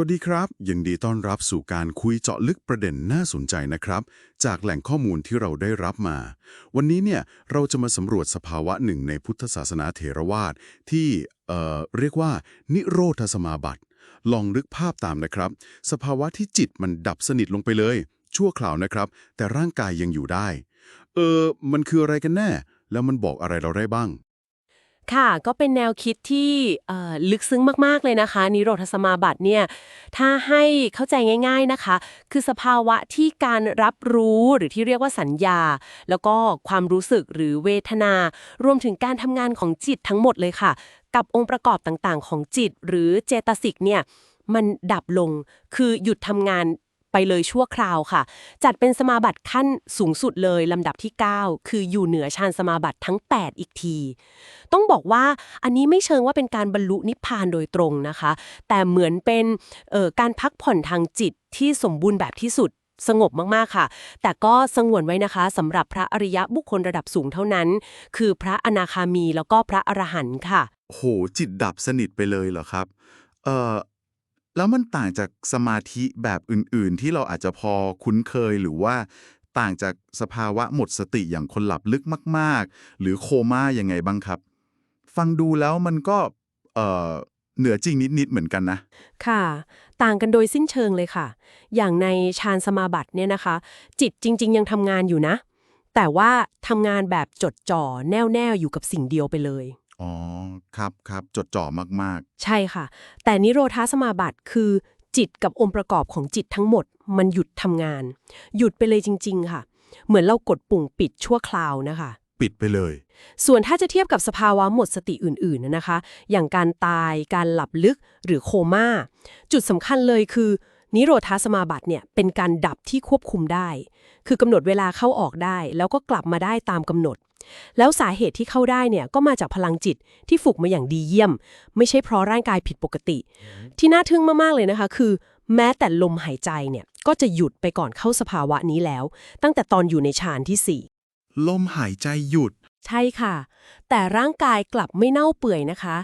วัสดีครับยินดีต้อนรับสู่การคุยเจาะลึกประเด็นน่าสนใจนะครับ จากแหล่งข้อมูลที่เราได้รับมา วันนี้เนี่ยเราจะมาสำรวจสภาวะหนึ่งในพุทธศาสนาเถรวาทที่เอ่อเรียกว่า นิโรธสมาบัติ ลองนึกภาพตามนะครับ สภาวะที่จิตมันดับสนิทลงไปเลย ชั่วคราวนะครับ แต่ร่างกายยังอยู่ได้ เออมันคืออะไรกันแน่ แล้วมันบอกอะไรเราได้บ้าง ค่ะก็เป็นแนวคิดที่ลึกซึ้งมากๆเลยนะคะ นิโรธสมาบัติเนี่ยถ้าให้เข้าใจง่าย ๆนะคะ คือสภาวะที่การรับรู้หรือที่เรียกว่าสัญญา แล้วก็ความรู้สึกหรือเวทนา รวมถึงการทำงานของจิตทั้งหมดเลยค่ะ กับองค์ประกอบต่างๆ ของจิต หรือเจตสิกเนี่ยมันดับลงคือหยุดทำงาน ไปเลยชั่วคราวค่ะ จัดเป็นสมาบัติขั้นสูงสุดเลยลำดับที่ 9 คืออยู่เหนือฌานสมาบัติทั้ง 8 อีกที ต้องบอกว่าอันนี้ไม่เชิงว่าเป็นการบรรลุนิพพานโดยตรงนะคะ แต่เหมือนเป็นออการพักผ่อนทางจิตที่สมบูรณ์แบบที่สุดสงบมากๆค่ะ แต่ก็สงวนไว้นะคะสำหรับพระอริยะบุคคลระดับสูงเท่านั้น คือพระอนาคามีแล้วก็พระอรหันต์ค่ะ โหจิตดับสนิทไปเลยเหรอครับ เอ่อ แล้วมันต่างจากสมาธิแบบอื่น ๆ ที่เราอาจจะพอคุ้นเคยหรือว่าต่างจากสภาวะหมดสติอย่างคนหลับลึกมาก ๆ หรือโคม่ายังไงบ้างครับ ฟังดูแล้วมันก็เเหนือจริงนิด ๆ เหมือนกันนะ ค่ะ ต่างกันโดยสิ้นเชิงเลยค่ะ อย่างในฌานสมาบัติเนี่ยนะคะ จิตจริง ๆ ยังทำงานอยู่นะ แต่ว่าทำงานแบบจดจ่อแน่วแน่อยู่กับสิ่งเดียวไปเลย อ๋อ ครับครับจดจ่อมาก ใช่ค่ะ แต่นิโรธาสมาบัติคือจิตกับองค์ประกอบของจิตทั้งหมด มันหยุดทำงาน หยุดไปเลยจริง ๆ ค่ะ เหมือนเรากดปุ่มปิดชั่วคราวนะคะ ๆ ปิดไปเลย ส่วนถ้าจะเทียบกับสภาวะหมดสติอื่นๆนะนะคะ อย่างการตาย การหลับลึก หรือโคม่า จุดสำคัญเลยคือ นิโรธาสมาบัติเนี่ยเป็นการดับที่ควบคุมได้ คือกำหนดเวลาเข้าออกได้ แล้วก็กลับมาได้ตามกำหนด แล้วสาเหตุที่เข้าได้เนี่ยก็มาจากพลังจิตที่ฝึกมาอย่างดีเยี่ยม ไม่ใช่เพราะร่างกายผิดปกติ ที่น่าทึ่งมาก ๆ เลยนะคะ คือ แม้แต่ลมหายใจเนี่ยก็จะหยุดไปก่อนเข้าสภาวะนี้แล้ว ตั้งแต่ตอนอยู่ในฌานที่สี่ลมหายใจหยุด ใช่ค่ะ แต่ร่างกายกลับไม่เน่าเปื่อยนะคะ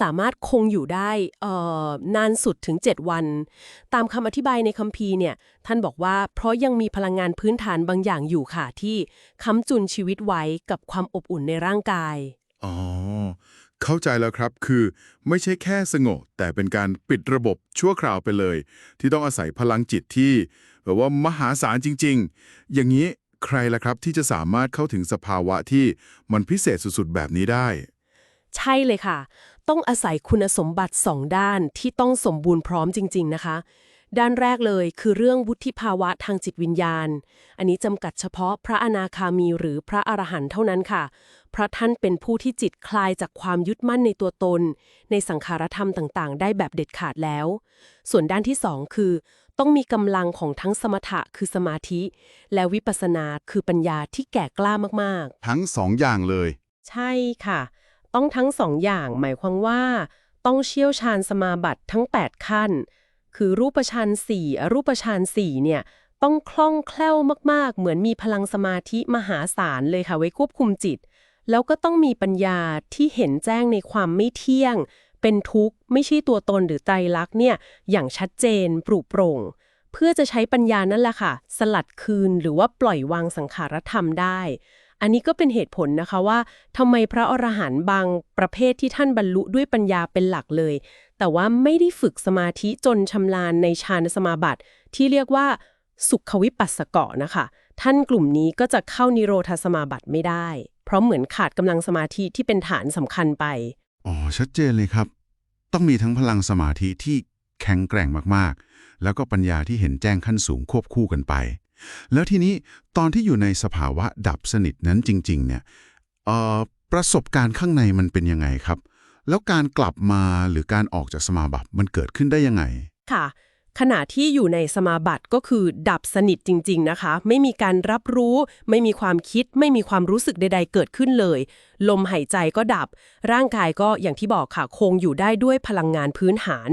สามารถคงอยู่ได้เอ่อนานสุดถึง 7 วัน ตามคำอธิบายในคัมภีร์เนี่ย ท่านบอกว่าเพราะยังมีพลังงานพื้นฐานบางอย่างอยู่ค่ะ ที่ค้ำจุนชีวิตไว้กับความอบอุ่นในร่างกาย อ๋อ เข้าใจแล้วครับคือไม่ใช่แค่สงบแต่เป็นการปิดระบบชั่วคราวไปเลย ที่ต้องอาศัยพลังจิตที่แบบว่ามหาศาลจริง ๆ อย่างนี้ ใครล่ะครับที่จะสามารถเข้าถึงสภาวะที่มันพิเศษสุดๆ แบบนี้ได้ ใช่เลยค่ะ ต้องอาศัยคุณสมบัติสองด้านที่ต้องสมบูรณ์พร้อมจริง ๆ นะคะ ด้านแรกเลยคือเรื่องวุฒิภาวะทางจิตวิญญาณ อันนี้จำกัดเฉพาะพระอนาคามีหรือพระอรหันต์เท่านั้นค่ะ เพราะท่านเป็นผู้ที่จิตคลายจากความยึดมั่นในตัวตน ในสังขารธรรมต่างๆ ได้แบบเด็ดขาดแล้ว ส่วนด้านที่สองคือ ต้องมีกำลังของทั้งสมถะคือสมาธิ และวิปัสสนาคือปัญญาที่แก่กล้ามากๆ ทั้งสองอย่างเลย ใช่ค่ะ ต้องทั้งสองอย่างหมายความว่า ต้องเชี่ยวชาญสมาบัติทั้ง 8 ขั้น คือรูปฌานสี่อรูปฌานสี่เนี่ยต้องคล่องแคล่วมากๆ เหมือนมีพลังสมาธิมหาศาลเลยค่ะ ไว้ควบคุมจิต แล้วก็ต้องมีปัญญาที่เห็นแจ้งในความไม่เที่ยง เป็นทุกข์ ไม่ใช่ตัวตนหรือไตรลักษณ์เนี่ยอย่างชัดเจนปรุโปร่ง เพื่อจะใช้ปัญญานั่นแหละค่ะ สลัดคืนหรือว่าปล่อยวางสังขารธรรมได้ อันนี้ก็เป็นเหตุผลนะคะว่าทำไมพระอรหันต์บางประเภทที่ท่านบรรลุด้วยปัญญาเป็นหลักเลย แต่ว่าไม่ได้ฝึกสมาธิจนชำนาญในฌานสมาบัติที่เรียกว่าสุขวิปัสสกะนะคะ ท่านกลุ่มนี้ก็จะเข้านิโรธสมาบัติไม่ได้ เพราะเหมือนขาดกำลังสมาธิที่เป็นฐานสำคัญไป อ๋อ ชัดเจนเลยครับ ต้องมีทั้งพลังสมาธิที่แข็งแกร่งมากๆ แล้วก็ปัญญาที่เห็นแจ้งขั้นสูงควบคู่กันไป แล้วทีนี้ตอนที่อยู่ในสภาวะดับสนิทนั้นจริง ๆ เนี่ยประสบการณ์ข้างในมันเป็นยังไงครับ แล้วการกลับมาหรือการออกจากสมาบัติมันเกิดขึ้นได้ยังไง ค่ะ ขณะที่อยู่ในสมาบัติก็คือดับสนิทจริง ๆ นะคะ ไม่มีการรับรู้ ไม่มีความคิด ไม่มีความรู้สึกใด ๆ เกิดขึ้นเลย ลมหายใจก็ดับ ร่างกายก็อย่างที่บอกค่ะ คงอยู่ได้ด้วยพลังงานพื้นฐาน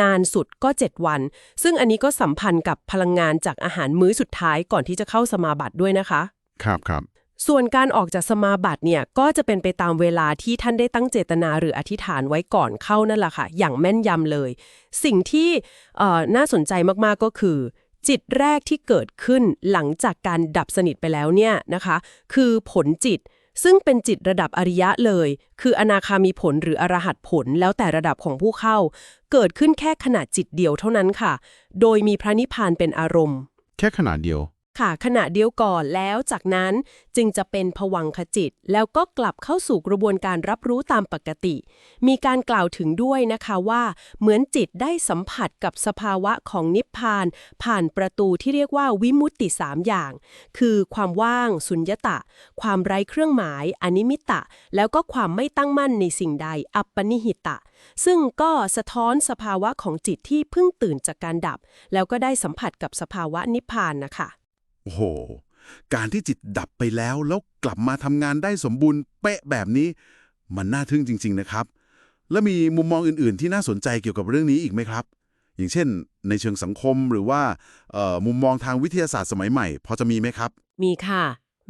นานสุดก็ 7 วัน ซึ่งอันนี้ก็สัมพันธ์กับพลังงานจากอาหารมื้อสุดท้ายก่อนที่จะเข้าสมาบัติด้วยนะคะ ครับครับ ส่วนการออกจากสมาบัติเนี่ยก็จะเป็นไปตามเวลาที่ท่านได้ตั้งเจตนาหรืออธิษฐานไว้ก่อนเข้านั่นแหละค่ะ อย่างแม่นยำเลย สิ่งที่น่าสนใจมากๆก็คือ จิตแรกที่เกิดขึ้นหลังจากการดับสนิทไปแล้วเนี่ยนะคะ คือผลจิตซึ่งเป็นจิตระดับอริยะเลย คืออนาคามีผลหรืออรหัตผลแล้วแต่ระดับของผู้เข้า เกิดขึ้นแค่ขณะจิตเดียวเท่านั้นค่ะ โดยมีพระนิพพานเป็นอารมณ์ แค่ขนาดเดียว ค่ะ ขณะเดียวก่อนแล้วจากนั้นจึงจะเป็นผวังขจิต แล้วก็กลับเข้าสู่กระบวนการรับรู้ตามปกติ มีการกล่าวถึงด้วยนะคะว่า เหมือนจิตได้สัมผัสกับสภาวะของนิพพาน ผ่านประตูที่เรียกว่าวิมุตติสามอย่าง คือความว่าง สุญญตะ ความไร้เครื่องหมาย อนิมิตะ แล้วก็ความไม่ตั้งมั่นในสิ่งใด อัปปนิหิตะ ซึ่งก็สะท้อนสภาวะของจิตที่เพิ่งตื่นจากการดับ แล้วก็ได้สัมผัสกับสภาวะนิพพานนะคะ โอ้โห การที่จิตดับไปแล้วแล้วกลับมาทำงานได้สมบูรณ์เป๊ะแบบนี้ มันน่าทึ่งจริง ๆ นะครับ แล้วมีมุมมองอื่น ๆ ที่น่าสนใจเกี่ยวกับเรื่องนี้อีกไหมครับ อย่างเช่น ในเชิงสังคมหรือว่ามุมมองทางวิทยาศาสตร์สมัยใหม่ พอจะมีไหมครับ มีค่ะ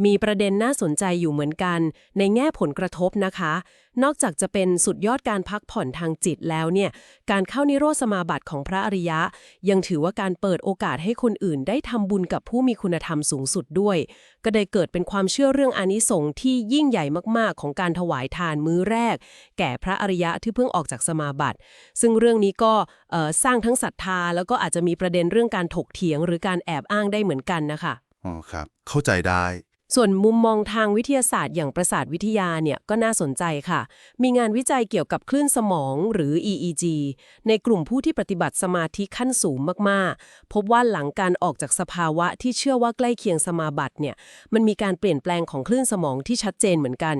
มีประเด็นน่าสนใจอยู่เหมือนกัน ในแง่ผลกระทบนะคะ นอกจากจะเป็นสุดยอดการพักผ่อนทางจิตแล้วเนี่ยการเข้านิโรธสมาบัติของพระอริยะ ยังถือว่าการเปิดโอกาสให้คนอื่นได้ทำบุญกับผู้มีคุณธรรมสูงสุดด้วย ก็ได้เกิดเป็นความเชื่อเรื่องอนิสงส์ที่ยิ่งใหญ่มากๆ ของการถวายทานมื้อแรก แก่พระอริยะที่เพิ่งออกจากสมาบัติ ซึ่งเรื่องนี้ก็สร้างทั้งศรัทธา แล้วก็อาจจะมีประเด็นเรื่องการถกเถียง หรือการแอบอ้างได้เหมือนกันนะคะอ๋อครับ เข้าใจได้ ส่วนมุมมองทางวิทยาศาสตร์อย่างประสาทวิทยาเนี่ยก็น่าสนใจค่ะ มีงานวิจัยเกี่ยวกับคลื่นสมองหรือ EEG ในกลุ่มผู้ที่ปฏิบัติสมาธิขั้นสูงมากๆ พบว่าหลังการออกจากสภาวะที่เชื่อว่าใกล้เคียงสมาบัติเนี่ย มันมีการเปลี่ยนแปลงของคลื่นสมองที่ชัดเจนเหมือนกัน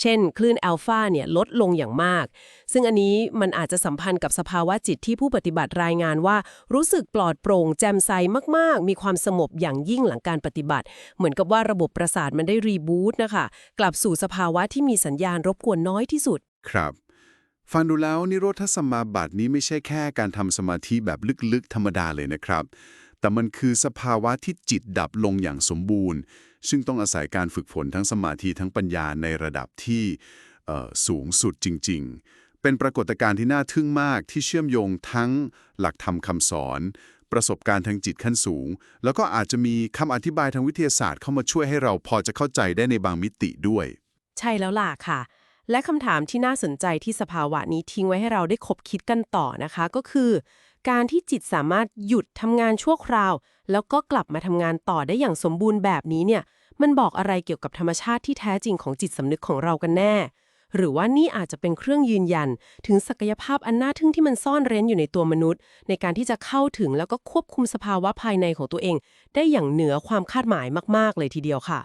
เช่น คลื่นอัลฟาเนี่ยลดลงอย่างมาก ซึ่งอันนี้มันอาจจะสัมพันธ์กับสภาวะจิตที่ผู้ปฏิบัติรายงานว่า รู้สึกปลอดโปร่งแจ่มใสมากๆ มีความสงบอย่างยิ่งหลังการปฏิบัติ เหมือนกับว่าระบบประสาทมันได้รีบูตนะคะ กลับสู่สภาวะที่มีสัญญาณรบกวนน้อยที่สุด ครับ ฟังดูแล้วนิโรธสมาบัตินี้ไม่ใช่แค่การทำสมาธิแบบลึกๆ ธรรมดาเลยนะครับ แต่มันคือสภาวะที่จิตดับลงอย่างสมบูรณ์ ซึ่งต้องอาศัยการฝึกฝนทั้งสมาธิทั้งปัญญาในระดับที่สูงสุดจริง ๆ เป็นปรากฏการณ์ที่น่าทึ่งมากที่เชื่อมโยงทั้งหลักธรรมคำสอน ประสบการณ์ทางจิตขั้นสูง แล้วก็อาจจะมีคำอธิบายทางวิทยาศาสตร์เข้ามาช่วยให้เราพอจะเข้าใจได้ในบางมิติด้วย ใช่แล้วล่ะค่ะ และคำถามที่น่าสนใจที่สภาวะนี้ทิ้งไว้ให้เราได้คบคิดกันต่อนะคะ ก็คือ การที่จิตสามารถหยุดทำงานชั่วคราว แล้วก็กลับมาทำงานต่อได้อย่างสมบูรณ์แบบนี้เนี่ย มันบอกอะไรเกี่ยวกับธรรมชาติที่แท้จริงของจิตสำนึกของเรากันแน่ หรือว่านี่อาจจะเป็นเครื่องยืนยัน ถึงศักยภาพอันน่าทึ่งที่มันซ่อนเร้นอยู่ในตัวมนุษย์ ในการที่จะเข้าถึงแล้วก็ควบคุมสภาวะภายในของตัวเอง ได้อย่างเหนือความคาดหมายมาก ๆ เลยทีเดียวค่ะ